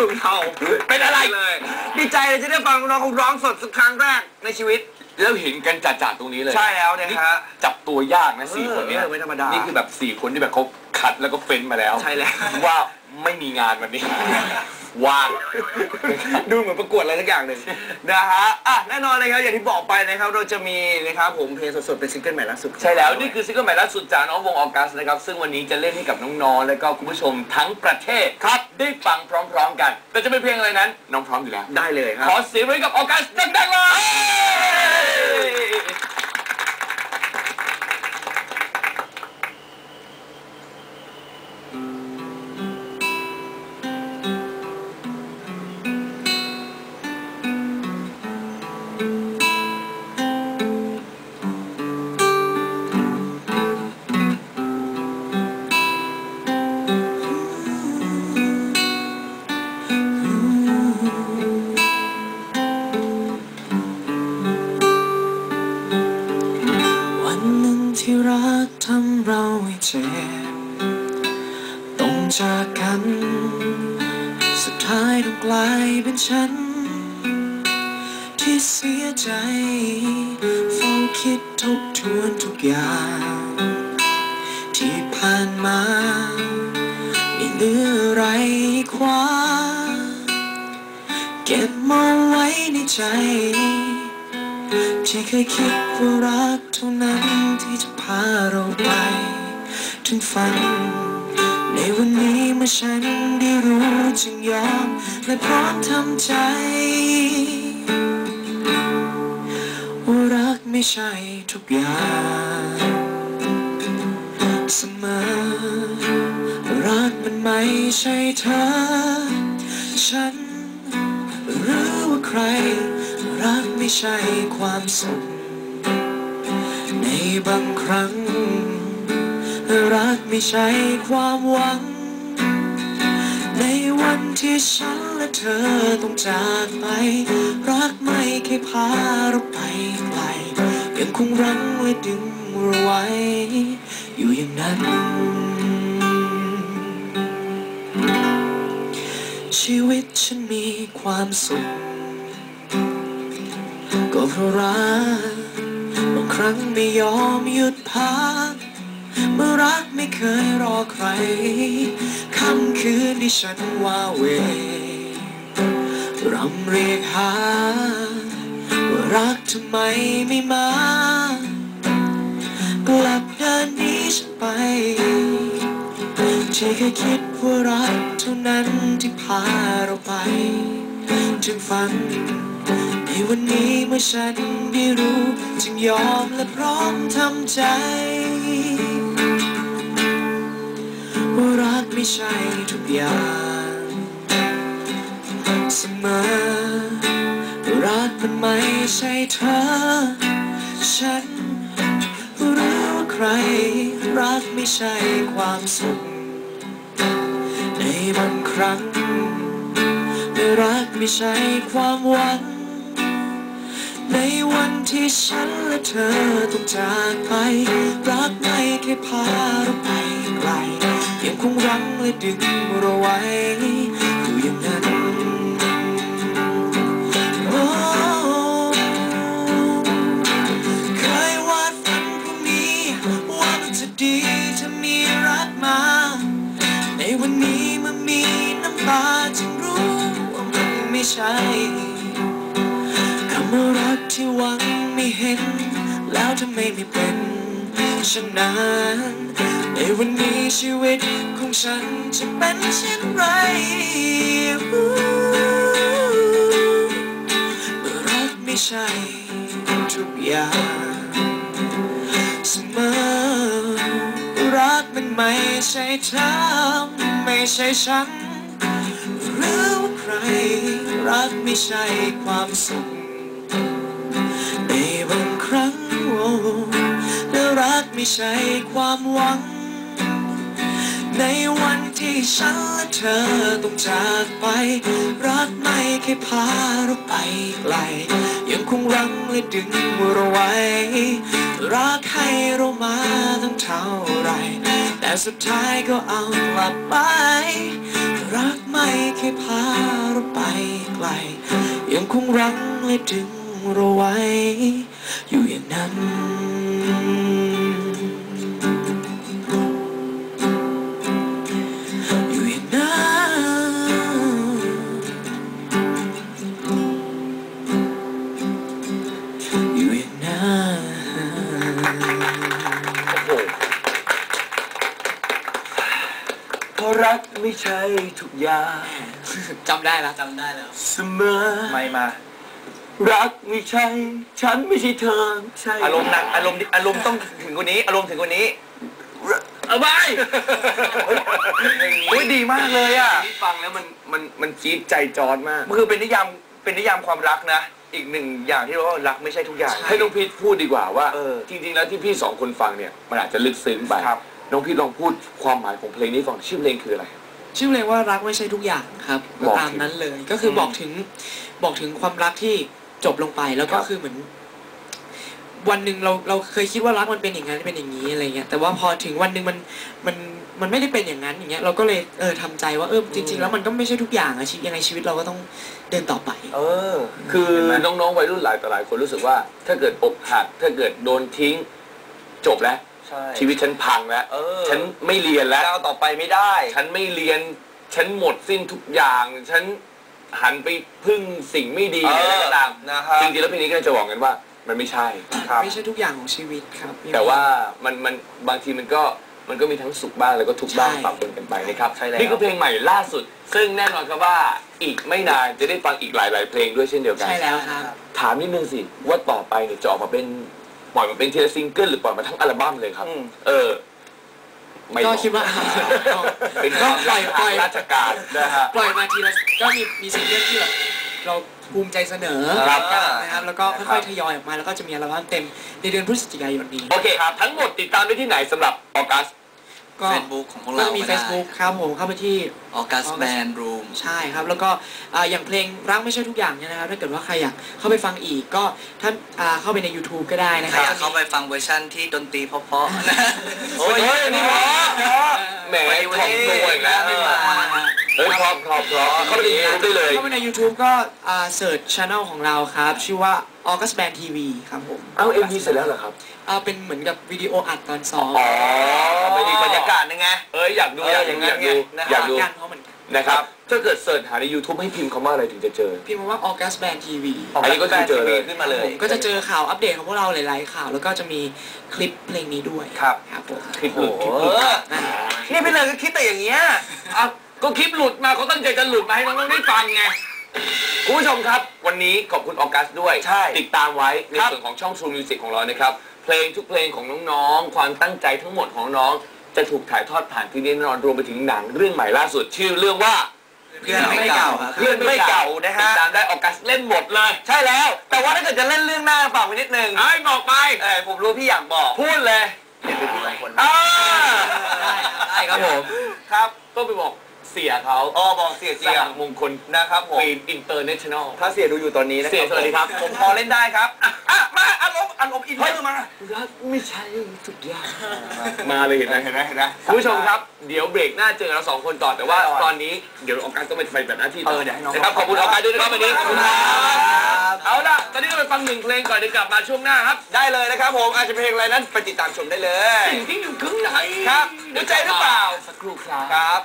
ลุงเทาเป็นอะไรเลยดีใจเลยจะได้ฟังน้องเขาร้องสดสักครั้งแรกในชีวิต แล้วเห็นกันจัดๆตรงนี้เลยใช่แล้วเนี่ยฮะจับตัวยากนะสี่เออคนเนี้ยเออไม่ธรรมดานี่ นี่คือแบบสี่คนที่แบบเขาคัดแล้วก็เฟ้นมาแล้ว ใช่แล้ว ว่าไม่มีงานวันนี้ ว่าง ดูเหมือนประกวดอะไรสักอย่างหนึ่งนะฮะอะแน่นอนเลยครับอย่างที่บอกไปนะครับเราจะมีนะครับผมเพลงสดๆเป็นซิงเกิลใหม่ล่าสุดใช่แล้วนี่คือซิงเกิลใหม่ล่าสุดจากน้องวงออกัสนะครับซึ่งวันนี้จะเล่นให้กับน้องๆและก็คุณผู้ชมทั้งประเทศครับได้ฟังพร้อม ๆ กัน แต่จะเป็นเพลงอะไรนั้นน้องพร้อมอยู่แล้ว ได้เลยครับขอเสียงไว้กับออกัสดังๆเลย ท้ายต้องกลายเป็นฉัน ที่เสียใจเฝ้าคิดทบทวนทุกอย่าง ที่ผ่านมาไม่เหลืออะไรคว้าเก็บมาไว้ในใจ ที่เคยคิดว่ารักเท่านั้นที่จะพาเราไป ถึงฝันใน วันนี้เมื่อฉันได้รู้จึงยอมและพร้อมทำใจว่ารักไม่ใช่ทุกอย่างเสมอรักมันไม่ใช่เธอ ฉันหรือว่าใคร รักไม่ใช่ความสุขในบางครั้ง รักไม่ใช่ความหวัง ในวันที่ฉันและเธอต้องจากไป รักไม่เคยพาเราไปไกลยังคงรั้งและดึงเราไว้ อยู่อย่างนั้น ชีวิตฉันมีความสุข ก็เพราะรักบางครั้งไม่ยอมหยุดพัก มื่อรักไม่เคยรอใครค่ำคืนที่ฉันว่าเวรำเรียกหาว่ารักทำไมไม่มากลับเดินนี้ฉันไป ที่เคยคิดว่ารักเท่านั้นที่พาเราไป ถึงฝันในวันนี้เมื่อฉันได้รู้ จึงยอมและพร้อมทำใจ ว่ารักไม่ใช่ทุกอย่างเสมอรักมันไม่ใช่เธอ ฉันรือว่าใคร รักไม่ใช่ความสุข ในบางครั้งรักไม่ใช่ความหวังในวันที่ฉันและเธอต้องจากไป รักไม่เคยพาเราไปไกล ยังคงรั้งและดึงเราไว้อยู่อย่างนั้นโอ้เคยวาดฝันพรุ่งนี้ว่ามันจะดีถ้ามีรักมา ในวันนี้เมื่อมีน้ำตาจึงรู้ว่ามันไม่ใช่คำว่ารักที่หวังไม่เห็น แล้วทำไมไม่เป็นเช่นนั้นในวันนี้ ชีวิตของฉันจะเป็นเช่นไรเมื่อรักไม่ใช่ทุกอย่างเสมอรักมันไม่ใช่เธอไม่ใช่ฉันหรือว่าใครรักไม่ใช่ความสุขในบางครั้งโอ้และรักไม่ใช่ความหวัง ในวันที่ฉันและเธอต้องจากไป รักไม่เคยพาเราไปไกล ยังคงรั้งและดึงเราไว้ รักให้เรามาตั้งเท่าไร แต่สุดท้ายก็เอากลับไป รักไม่เคยพาเราไปไกล ยังคงรั้งและดึงเราไว้ อยู่อย่างนั้น ไม่ใช่ทุกอย่างจำได้แล้วจำได้แล้ว เสมอ ไม่มา รักไม่ใช่ ฉันไม่ใช่เธอ ใช่อารมณ์หนักอารมณ์อารมณ์ต้องถึงกว่านี้ อารมณ์ถึงกว่านี้เอาไปอุ้ยดีมากเลยอะนี่ฟังแล้วมันมันมันจี๊ดใจจอดมาก มันคือเป็นนิยามเป็นนิยามความรักนะ อีกหนึ่งอย่างที่เราว่ารักไม่ใช่ทุกอย่าง ให้น้องพีทพูดดีกว่าว่าเออจริง ๆ แล้วที่พี่สองคนฟังเนี่ย มันอาจจะลึกซึ้งไปครับน้องพีทลองพูดความหมายของเพลงนี้ฟังชื่อเพลงคืออะไร ชื่อเพลงว่ารักไม่ใช่ทุกอย่างครับบอกตามนั้นเลย ก็คืออมบอกถึงบอกถึงความรักที่จบลงไปแล้วก็ครับ คือเหมือน วันหนึ่งเราเราเคยคิดว่ารักมันเป็นอย่างนั้นเป็นอย่างนี้อะไรเงี้ยแต่ว่าพอถึงวันหนึ่งมันมันมันไม่ได้เป็นอย่างนั้นอย่างเงี้ยเราก็เลยเออทำใจว่าเออจริง ๆ แล้วมันก็ไม่ใช่ทุกอย่างอะชีวิตยังไงชีวิตเราก็ต้องเดินต่อไป เออ คือเห็นไหมน้องๆวัยรุ่นหลายต่อหลายคนรู้สึกว่า ถ้าเกิดอกหักถ้าเกิดโดนทิ้ง จบแล้ว ใช่ชีวิตฉันพังแล้วเออ ฉันไม่เรียนแล้ว ก้าวต่อไปไม่ได้ ฉันไม่เรียน ฉันหมดสิ้นทุกอย่าง ฉันหันไปพึ่งสิ่งไม่ดีเอออะไรก็ตามนะครับจริงๆแล้วเพลงนี้ก็จะบอกกันว่า มันไม่ใช่ ครับไม่ใช่ทุกอย่างของชีวิตครับ แต่ว่ามันมันบางทีมันก็มันก็มีทั้งสุขบ้างแล้วก็ทุกข์บ้างใช่ ปรับปนกันไปนะครับใช่แล้ว นี่คือเพลงใหม่ล่าสุด ซึ่งแน่นอนครับว่าอีกไม่นานจะได้ฟังอีกหลาย ๆ เพลงด้วยเช่นเดียวกัน ใช่แล้วครับ ถามนิดนึงสิว่าต่อไปเนี่ยจะออกมาเป็น ปล่อยมาเป็นทีละซิงเกิลหรือปล่อยมาทั้งอัลบั้มเลยครับ อืม เออไม่ก็บอกคิดว่าเป็นก็ความปล่อยปล่อย ราชการนะฮะ ปล่อยมาทีละก็มีมีซิงเกิลที่แบบเราภูมิใจเสนอครับนะครับแล้วก็ค่อยๆทยอยออกมาแล้วก็จะมีอัลบั้มเต็มในเดือนพฤศจิกายนนี้ โอเคครับ ทั้งหมดติดตามได้ที่ไหนสำหรับออกัส ก็ Facebook ของพวกก็เราจะมีก็ได้ Facebook ครับผมเข้าไปที่ ออกัสแบนรูม ใช่ครับ แล้วก็อ่าอย่างเพลงรักไม่ใช่ทุกอย่างเนี่ยนะครับถ้าเกิดว่าใครอยากเข้าไปฟังอีกก็ท่านอ่าเข้าไปใน YouTube ก็ได้นะใคครรับ อยากเข้าไปฟังเวอร์ชั่นที่ดนตรีเพราะๆนะ โอ้ยนี่เพราะแหมถ่อมตัวอีกแล้วไม่มาเฮ้ยพร้อมพร้อมพร้อมเข้าไปในยูทูบได้เลย เข้าไปใน YouTube ก็อ่าเสิร์ชช anel ของเราครับ ชื่อว่า August Band TV ครับผมเอ้าเอ็มวีเสร็จแล้วเหรอครับ อ่าเป็นเหมือนกับวิดีโออัดตอนซ้อม อ๋อเป็นอีก บรรยากาศหนึงไง เอ้ยอยากดูเอออยากอดูย่างนั้อนยากดูไงนะฮะอยากดูกันเขาเหมือนกันนะครับถ้าเกิดเสิร์ชหาใน YouTube ให้พิมพ์คำว่าอะไรถึงจะเจอ พิมพ์มาว่า August Band TV อันนี้ก็คือเจอเลยขึ้นมาเลย ก็จะเจอข่าวอัปเดตของพวกเราหลายๆข่าว แล้วก็จะมีคลิปเพลงนี้ด้วย ครับครับผมคลิปหลุดคลิปหเอลุดอนั่นนี่พี่เลยก็คิดแต่อย่างเงี้ยอะก็คลิปหลุดมาเขาตั้งใจจะหลุดมาให้น้องๆได้ฟังไงคุณผู้ชมครับ วันนี้ขอบคุณออกัสด้วยใช่ติดตามไว้ในครับส่วนของช่อง True Music ของเรานะครับ เพลงทุกเพลงของน้องๆ ความตั้งใจทั้งหมดของน้อง จะถูกถ่ายทอดผ่านที่นี่แน่นอนรวมไปถึงหนังเรื่องใหม่ล่าสุดชื่อเรื่องว่า เพื่อนไม่เก่าครับ เพื่อนไม่เก่านะฮะติดตามได้ออกัสเล่นหมดเลยใช่แล้ว แต่ว่าถ้าเกิดจะเล่นเรื่องหน้าฝากไว้นิดนึงไอ้บอกไป เออผมรู้พี่อยากบอกพูดเลยเดี๋ยวเป็นพี่สองคนอ่าได้ครับผม ครับต้องไปบอกเสียเขาอ๋อบอกเสียเสีเจียยมงคลนะครับผม ฟีนอินเตอร์เนชั่นแนล ถ้าเสียดูอยู่ตอนนี้นะเสียสวัสดีครับ ผมพอเล่นได้ครับ อินเนอร์มารักไม่ใช่ทุกอย่างมาเลยเห็นไหมเห็นไหมเห็นไหมผู้ชมครับ เดี๋ยวเบรกหน้าเจอเราสองคนต่อแต่ว่าตอนนี้เดี๋ยวออกการต้องไปไปแบบหน้าที่ต่อนะครับขอบคุณออกการด้วยนะครับวันนี้ขอบคุณครับเอาล่ะตอนนี้เราไปฟังหนึ่งเพลงก่อนเดี๋ยวกลับมาช่วงหน้าครับ ได้เลยนะครับผมอาจจะเพลงอะไรนั้นไปติดตามชมได้เลยสิ่งที่อยู่ครึ่งไหนครับดูใจหรือเปล่าสักครู่ครับครับ